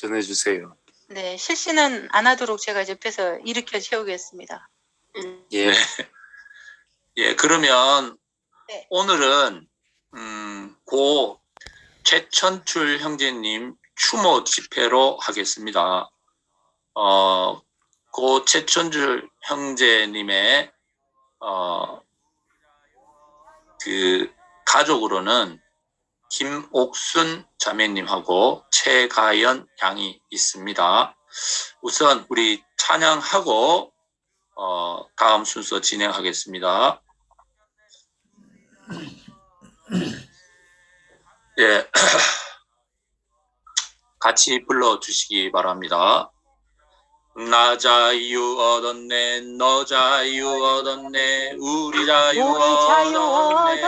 전해주세요. 네, 실시는 안 하도록 제가 옆에서 일으켜 세우겠습니다. 예. 예, 그러면 네. 오늘은 음, 고 최천출 형제님 추모 집회로 하겠습니다. 어, 고 최천출 형제님의 어, 그 가족으로는 김옥순 자매님하고 최가연 양이 있습니다. 우선 우리 찬양하고 어, 다음 순서 진행하겠습니다. 예. 같이 불러주시기 바랍니다. 나 자유 얻었네, 너 자유 얻었네, 우리 자유 얻었네.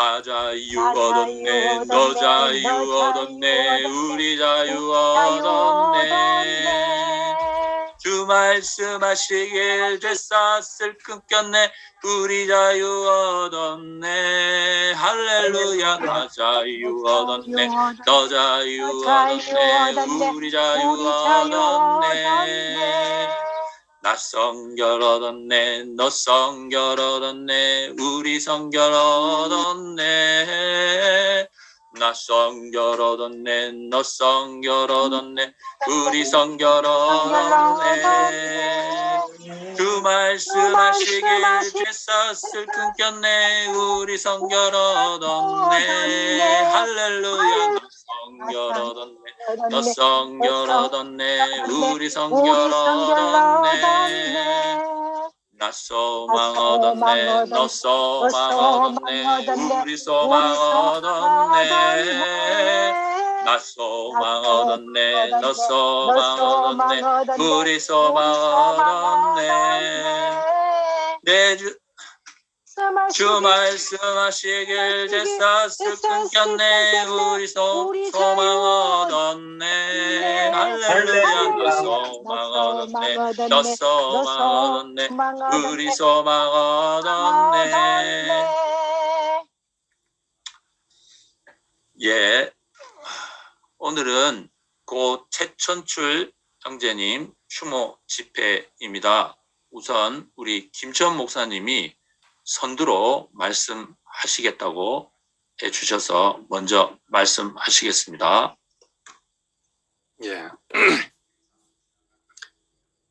나 자유 얻었네, 너 자유 얻었네, 우리 자유 얻었네. 주 말씀하시길 죄사슬 끊겼네 우리 자유 얻었네. 할렐루야 나 자유 얻었네 너 자유 얻었네 우리 자유 얻었네 나 성결 얻었네 너 성결 얻었네 우리 성결 얻었네 나 성결 얻었네 너 성결 얻었네. 우리 성결 얻었네. 주 말씀 하시길 죄사슬 끊겼네. 우리 성결 얻었네. 할렐루야. 너 성결 얻었네. 너 성결 얻었네. 우리 성결 얻었네. 나 소망 얻었네 너 소망 얻었네 우리 소망 얻었네 나 소망 얻었네 너 소망 얻었네 우리 소망 얻었네 내 주 주 말씀하시길 제사슬 끊겼네. 우리 소, 소망 얻었네 할렐루야 너 소망 얻었네 너 소망 얻었네 우리 소망 얻었네 예. 오늘은 고 최천출 형제님 추모 집회입니다. 우선 우리 김천 목사님이 선두로 말씀하시겠다고 해주셔서 먼저 말씀하시겠습니다. 예.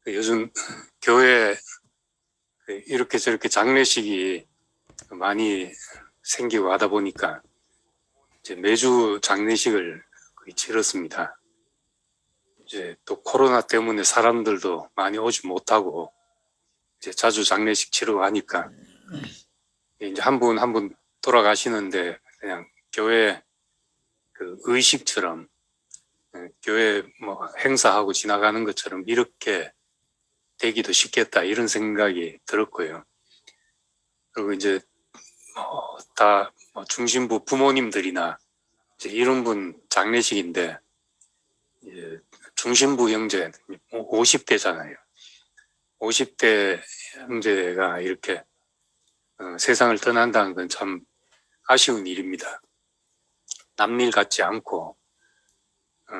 그 요즘 교회 그 이렇게 저렇게 장례식이 많이 생기고 하다 보니까 이제 매주 장례식을 거의 치렀습니다. 이제 또 코로나 때문에 사람들도 많이 오지 못하고 이제 자주 장례식 치르고 하니까 이제 한 분 한 분 돌아가시는데 그냥 교회 그 의식처럼 예, 교회 뭐 행사하고 지나가는 것처럼 이렇게 되기도 쉽겠다 이런 생각이 들었고요. 그리고 이제 뭐다 뭐 중심부 부모님들이나 이제 이런 분 장례식인데 중심부 형제 50대잖아요. 50대 형제가 이렇게 어, 세상을 떠난다는 건 참 아쉬운 일입니다. 남일 같지 않고 어,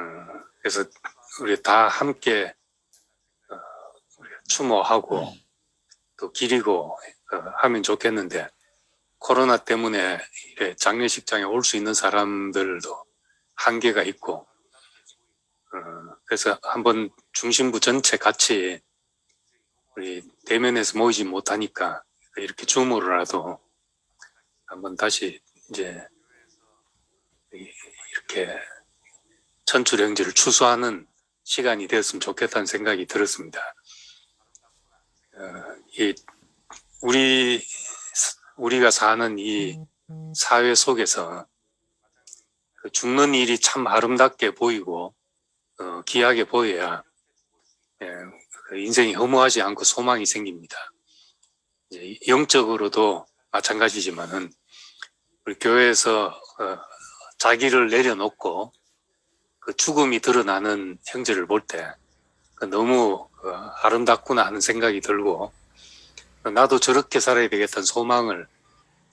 그래서 우리 다 함께 어, 추모하고 또 기리고 어, 하면 좋겠는데 코로나 때문에 장례식장에 올 수 있는 사람들도 한계가 있고 어, 그래서 한번 중심부 전체 같이 우리 대면에서 모이지 못하니까 이렇게 줌으로라도 한번 다시 이제 이- 이렇게 천출 형제를 추수하는 시간이 되었으면 좋겠다는 생각이 들었습니다. 어, 이 우리 우리가 사는 이 사회 속에서 그 죽는 일이 참 아름답게 보이고 어, 귀하게 보여야 예, 그 인생이 허무하지 않고 소망이 생깁니다. 영적으로도 마찬가지지만은 우리 교회에서 어, 자기를 내려놓고 그 죽음이 드러나는 형제를 볼 때 너무 어, 아름답구나 하는 생각이 들고 나도 저렇게 살아야 되겠다는 소망을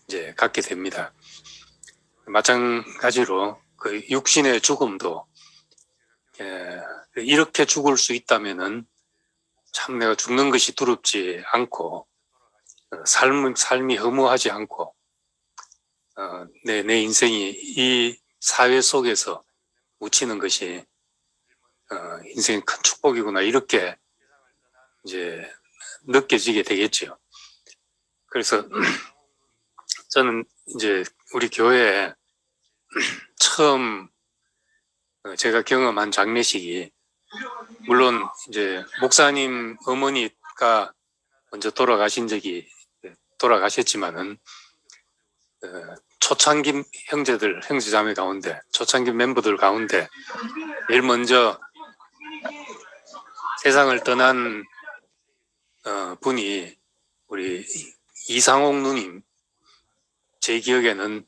이제 갖게 됩니다. 마찬가지로 그 육신의 죽음도 예, 이렇게 죽을 수 있다면은 참 내가 죽는 것이 두렵지 않고 어, 삶, 삶이 허무하지 않고 어, 내, 내 인생이 이 사회 속에서 묻히는 것이 어, 인생의 큰 축복이구나 이렇게 이제 느껴지게 되겠죠. 그래서 저는 이제 우리 교회에 처음 어, 제가 경험한 장례식이 물론 이제 목사님 어머니가 먼저 돌아가신 적이 돌아가셨지만은 어, 초창기 형제들 형제자매 가운데 초창기 멤버들 가운데 제일 먼저 세상을 떠난 어, 분이 우리 이상옥 누님 제 기억에는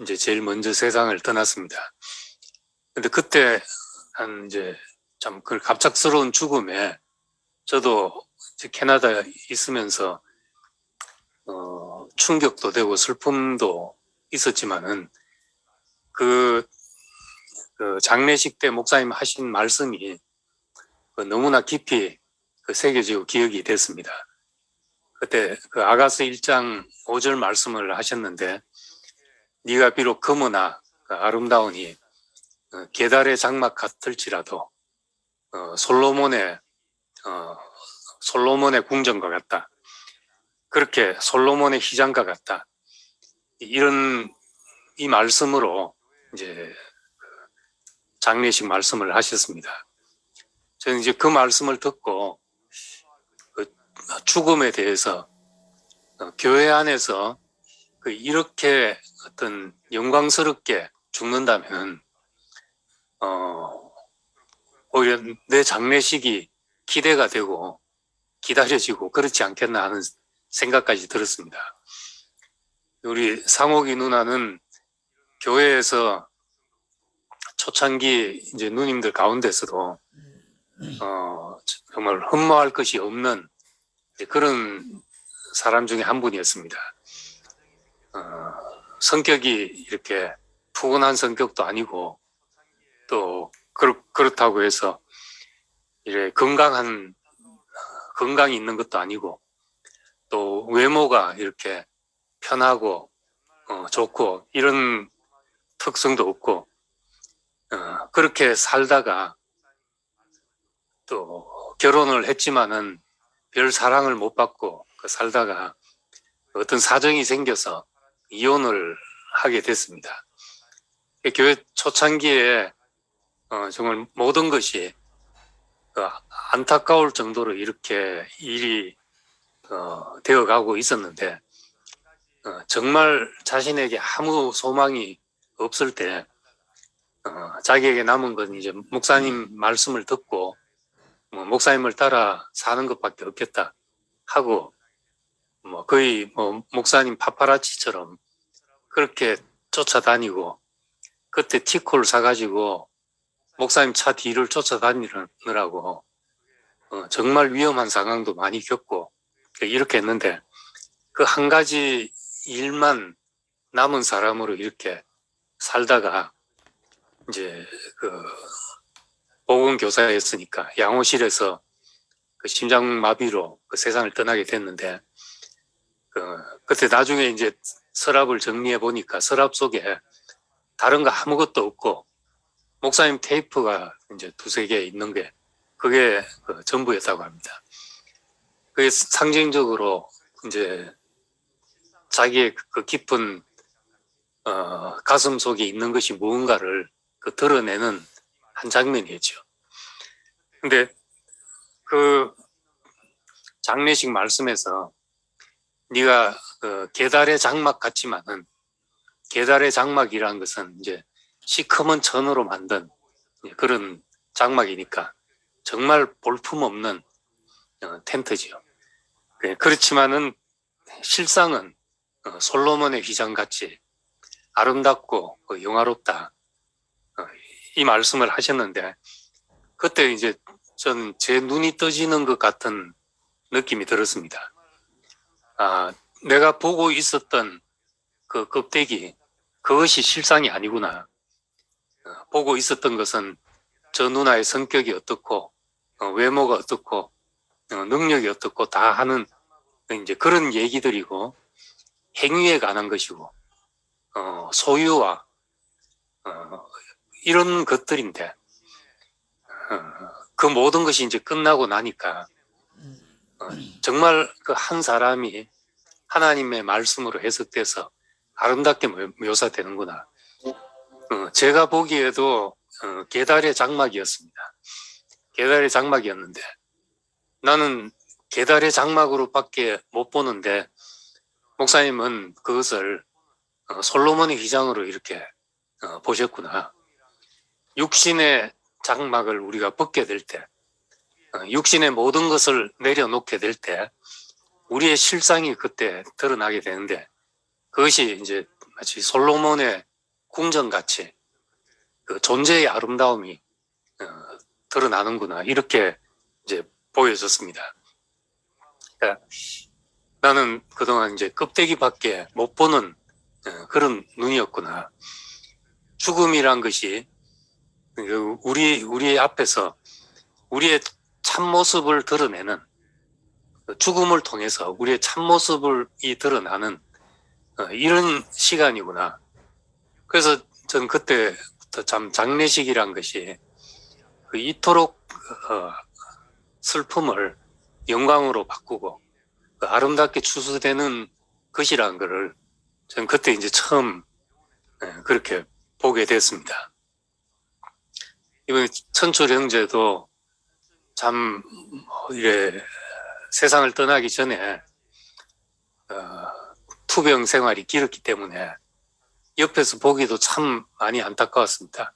이제 제일 먼저 세상을 떠났습니다. 근데 그때 한 이제 참 그 갑작스러운 죽음에 저도 캐나다에 있으면서 어, 충격도 되고 슬픔도 있었지만은 그, 그 장례식 때 목사님 하신 말씀이 그 너무나 깊이 그 새겨지고 기억이 됐습니다. 그때 그 아가스 1장 5절 말씀을 하셨는데 네가 비록 금으나 그 아름다우니 어, 계달의 장막 같을지라도 어, 솔로몬의 어, 솔로몬의 궁전과 같다. 그렇게 솔로몬의 희장과 같다. 이런 이 말씀으로 이제 그 장례식 말씀을 하셨습니다. 저는 이제 그 말씀을 듣고 그 죽음에 대해서 어, 교회 안에서 그 이렇게 어떤 영광스럽게 죽는다면 어 오히려 내 장례식이 기대가 되고 기다려지고 그렇지 않겠나 하는 생각까지 들었습니다. 우리 상옥이 누나는 교회에서 초창기 이제 누님들 가운데서도 어 정말 흠모할 것이 없는 그런 사람 중에 한 분이었습니다. 어, 성격이 이렇게 푸근한 성격도 아니고 또 그렇, 그렇다고 해서 이래 건강한 건강이 있는 것도 아니고 또 외모가 이렇게 편하고 어, 좋고 이런 특성도 없고 어, 그렇게 살다가 또 결혼을 했지만은 별 사랑을 못 받고 그 살다가 어떤 사정이 생겨서 이혼을 하게 됐습니다. 교회 초창기에 어, 정말 모든 것이 그 안타까울 정도로 이렇게 일이 어, 되어가고 있었는데 어, 정말 자신에게 아무 소망이 없을 때 어, 자기에게 남은 건 이제 목사님 말씀을 듣고 뭐 목사님을 따라 사는 것밖에 없겠다 하고 뭐 거의 뭐 목사님 파파라치처럼 그렇게 쫓아다니고 그때 티콜 사가지고 목사님 차 뒤를 쫓아다니느라고 어, 정말 위험한 상황도 많이 겪고 이렇게 했는데 그 한 가지 일만 남은 사람으로 이렇게 살다가 이제 그 보건 교사였으니까 양호실에서 그 심장마비로 그 세상을 떠나게 됐는데 그 그때 나중에 이제 서랍을 정리해 보니까 서랍 속에 다른 거 아무것도 없고 목사님 테이프가 이제 두세 개 있는 게 그게 그 전부였다고 합니다. 그게 상징적으로 이제 자기의 그 깊은 어, 가슴 속에 있는 것이 무언가를 그 드러내는 한 장면이었죠. 근데 그 장례식 말씀에서 네가 그 계달의 장막 같지만은 계달의 장막이라는 것은 이제 시커먼 천으로 만든 그런 장막이니까 정말 볼품 없는 어, 텐트지요. 네, 그렇지만은 실상은 어, 솔로몬의 휘장 같이 아름답고 어, 영화롭다. 어, 이 말씀을 하셨는데 그때 이제 전제 눈이 떠지는 것 같은 느낌이 들었습니다. 아, 내가 보고 있었던 그 껍데기 그것이 실상이 아니구나. 어, 보고 있었던 것은 저 누나의 성격이 어떻고 어, 외모가 어떻고 어, 능력이 어떻고 다 하는 이제 그런 얘기들이고 행위에 관한 것이고 어, 소유와 어, 이런 것들인데 어, 그 모든 것이 이제 끝나고 나니까 어, 정말 그 한 사람이 하나님의 말씀으로 해석돼서 아름답게 묘- 묘사되는구나. 어, 제가 보기에도 어, 계달의 장막이었습니다. 계달의 장막이었는데 나는 계달의 장막으로밖에 못 보는데 목사님은 그것을 어, 솔로몬의 휘장으로 이렇게 어, 보셨구나. 육신의 장막을 우리가 벗게 될 때, 어, 육신의 모든 것을 내려놓게 될 때, 우리의 실상이 그때 드러나게 되는데, 그것이 이제 마치 솔로몬의 궁전 같이 그 존재의 아름다움이 어, 드러나는구나 이렇게 이제 보여졌습니다. 그러니까 나는 그동안 이제 껍데기밖에 못 보는 어, 그런 눈이었구나. 죽음이란 것이 그 우리 우리 앞에서 우리의 참 모습을 드러내는 그 죽음을 통해서 우리의 참 모습을 이 드러나는 어, 이런 시간이구나. 그래서 전 그때부터 참 장례식이란 것이 그 이토록 어, 슬픔을 영광으로 바꾸고 그 아름답게 추수되는 것이라는 것을 전 그때 이제 처음 예, 그렇게 보게 됐습니다. 이번 천출 형제도 참뭐 이래 세상을 떠나기 전에 어, 투병 생활이 길었기 때문에 옆에서 보기도 참 많이 안타까웠습니다.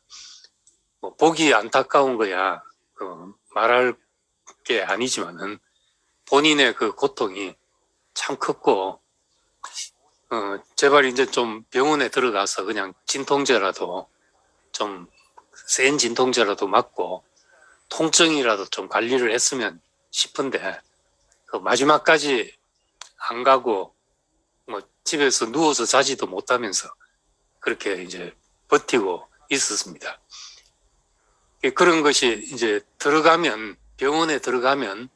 뭐 보기 안타까운 거야 그 말할 게 아니지만은 본인의 그 고통이 참 컸고 어, 제발 이제 좀 병원에 들어가서 그냥 진통제라도 좀 센 진통제라도 맞고 통증이라도 좀 관리를 했으면 싶은데 그 마지막까지 안 가고 뭐 집에서 누워서 자지도 못하면서 그렇게 이제 버티고 있었습니다. 예, 그런 것이 이제 들어가면 병원에 들어가면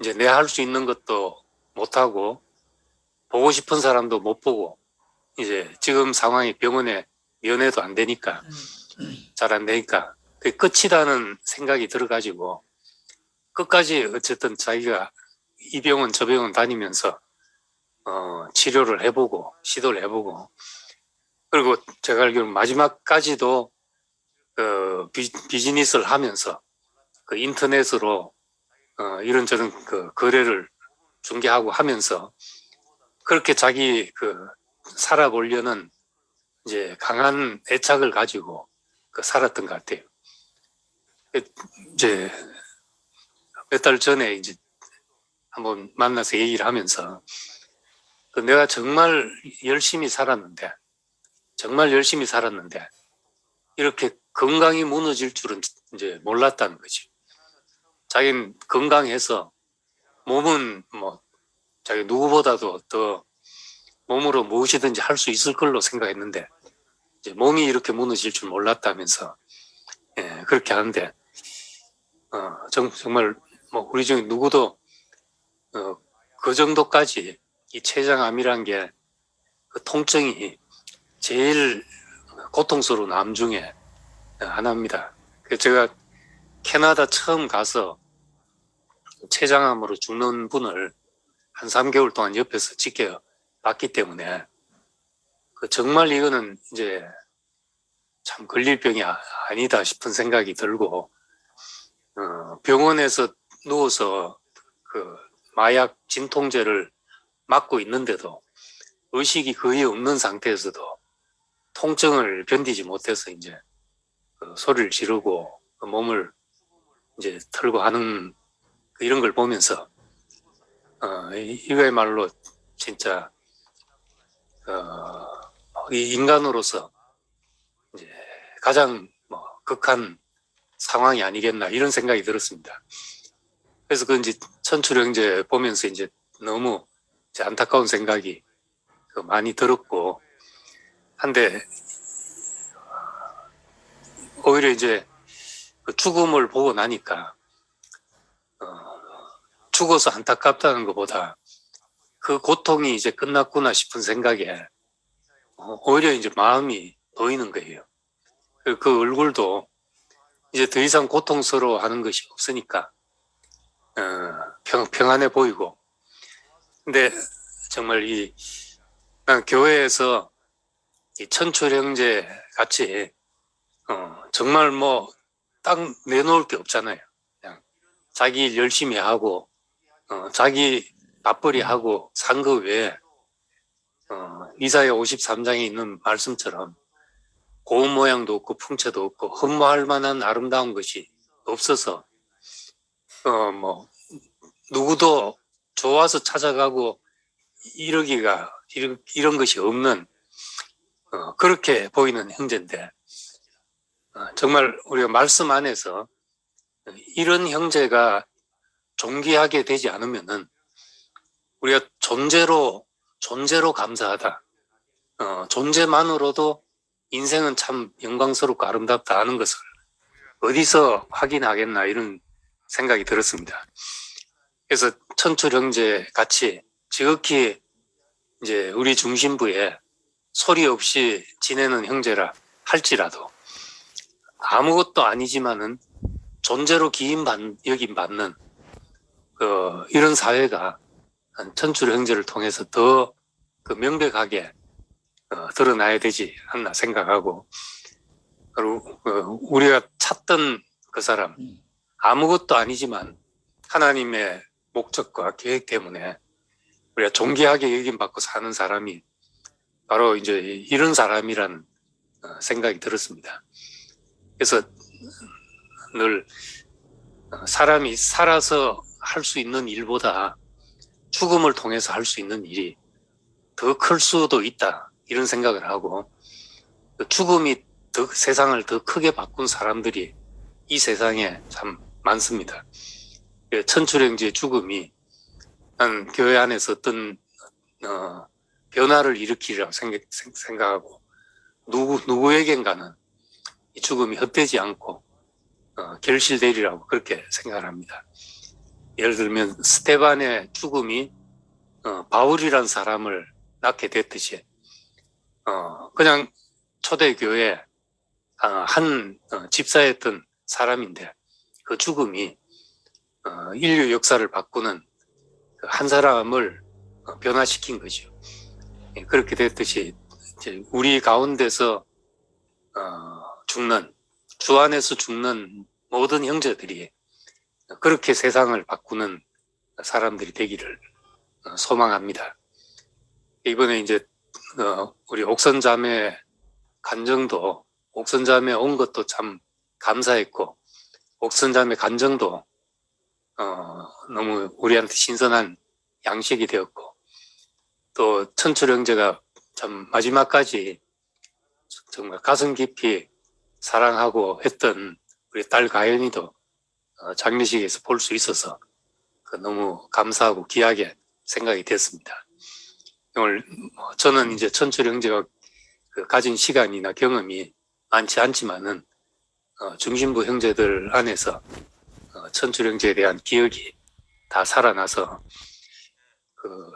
이제 내 할 수 있는 것도 못 하고 보고 싶은 사람도 못 보고 이제 지금 상황이 병원에 면회도 안 되니까 잘 안 되니까 그 끝이라는 생각이 들어가지고 끝까지 어쨌든 자기가 이 병원 저 병원 다니면서 어, 치료를 해보고 시도를 해보고 그리고 제가 알기로는 마지막까지도 그 비, 비즈니스를 하면서 그 인터넷으로 어, 이런저런 그 거래를 중개하고 하면서 그렇게 자기 그 살아보려는 이제 강한 애착을 가지고 그 살았던 것 같아요. 그 이제 몇 달 전에 이제 한번 만나서 얘기를 하면서 그 내가 정말 열심히 살았는데 정말 열심히 살았는데 이렇게 건강이 무너질 줄은 이제 몰랐다는 거지. 자기는 건강해서 몸은 뭐 자기 누구보다도 더 몸으로 무엇이든지 할 수 있을 걸로 생각했는데 이제 몸이 이렇게 무너질 줄 몰랐다면서 예, 그렇게 하는데 어, 정, 정말 뭐 우리 중에 누구도 어, 그 정도까지 이 췌장암이란 게 그 통증이 제일 고통스러운 암 중에 하나입니다. 제가 캐나다 처음 가서 췌장암으로 죽는 분을 한 3개월 동안 옆에서 지켜봤기 때문에 그 정말 이거는 이제 참 걸릴 병이 아- 아니다 싶은 생각이 들고 어, 병원에서 누워서 그 마약 진통제를 맞고 있는데도 의식이 거의 없는 상태에서도 통증을 견디지 못해서 이제 그 소리를 지르고 그 몸을 이제 털고 하는 그 이런 걸 보면서 어, 이- 이거야말로 진짜 어, 이 인간으로서 이제 가장 뭐 극한 상황이 아니겠나 이런 생각이 들었습니다. 그래서 그 이제 천출형제 보면서 이제 너무 이제 안타까운 생각이 그 많이 들었고 한데 오히려 이제 그 죽음을 보고 나니까 어, 죽어서 안타깝다는 것보다 그 고통이 이제 끝났구나 싶은 생각에 어, 오히려 이제 마음이 놓이는 거예요. 그, 그 얼굴도 이제 더 이상 고통스러워하는 것이 없으니까 어, 평, 평안해 보이고 근데 정말 이난 교회에서 이 천출 형제 같이 어, 정말 뭐 딱 내놓을 게 없잖아요. 그냥 자기 일 열심히 하고 어, 자기 맞벌이 하고 산 거 외에 어, 이사야 53장에 있는 말씀처럼 고운 모양도 없고 풍채도 없고 흠모할 만한 아름다운 것이 없어서 어 뭐 누구도 좋아서 찾아가고 이러기가 이런, 이런 것이 없는 어, 그렇게 보이는 형제인데 어, 정말 우리가 말씀 안에서 이런 형제가 존귀하게 되지 않으면은 우리가 존재로 존재로 감사하다. 어, 존재만으로도 인생은 참 영광스럽고 아름답다 하는 것을 어디서 확인하겠나 이런 생각이 들었습니다. 그래서 천출 형제 같이 지극히 이제 우리 중심부에 소리 없이 지내는 형제라 할지라도 아무것도 아니지만은 존재로 기인 받, 여긴 받는 그 이런 사회가 한 천출 형제를 통해서 더 그 명백하게 어, 드러나야 되지 않나 생각하고 그리고 어, 우리가 찾던 그 사람 아무것도 아니지만 하나님의 목적과 계획 때문에 우리가 존귀하게 여김 받고 사는 사람이 바로 이제 이런 사람이란 어, 생각이 들었습니다. 그래서 늘 어, 사람이 살아서 할 수 있는 일보다 죽음을 통해서 할 수 있는 일이 더 클 수도 있다 이런 생각을 하고 그 죽음이 더 세상을 더 크게 바꾼 사람들이 이 세상에 참 많습니다. 그 천출행지의 죽음이 난 교회 안에서 어떤 어, 변화를 일으키리라고 생각, 생- 생각하고 누구 누구에겐가는 이 죽음이 헛되지 않고 어, 결실되리라고 그렇게 생각을 합니다. 예를 들면 스테반의 죽음이 어, 바울이란 사람을 낳게 됐듯이 어, 그냥 초대교회 아, 한 어, 집사였던 사람인데 그 죽음이 어, 인류 역사를 바꾸는 그 한 사람을 어, 변화시킨 거죠. 예, 그렇게 됐듯이 우리 가운데서 어, 죽는 주 안에서 죽는 모든 형제들이 그렇게 세상을 바꾸는 사람들이 되기를 어, 소망합니다. 이번에 이제 어, 우리 옥선 자매 간정도 옥선 자매 온 것도 참 감사했고 옥선 자매 간정도 어, 너무 우리한테 신선한 양식이 되었고 또 천출 형제가 참 마지막까지 정말 가슴 깊이 사랑하고 했던 우리 딸 가연이도 어, 장례식에서 볼 수 있어서 그 너무 감사하고 귀하게 생각이 됐습니다. 오늘 뭐 저는 이제 천출 형제가 그 가진 시간이나 경험이 많지 않지만은 어, 중심부 형제들 안에서 어, 천출 형제에 대한 기억이 다 살아나서 그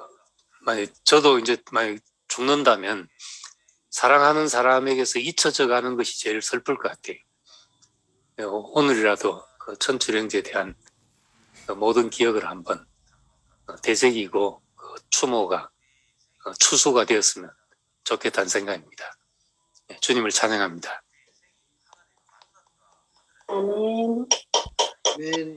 만약 저도 이제 만약 죽는다면 사랑하는 사람에게서 잊혀져 가는 것이 제일 슬플 것 같아요. 어, 오늘이라도 그 천출 형제에 대한 그 모든 기억을 한번 어, 되새기고 그 추모가 어, 추수가 되었으면 좋겠다는 생각입니다. 예, 주님을 찬양합니다. 아멘. 아멘.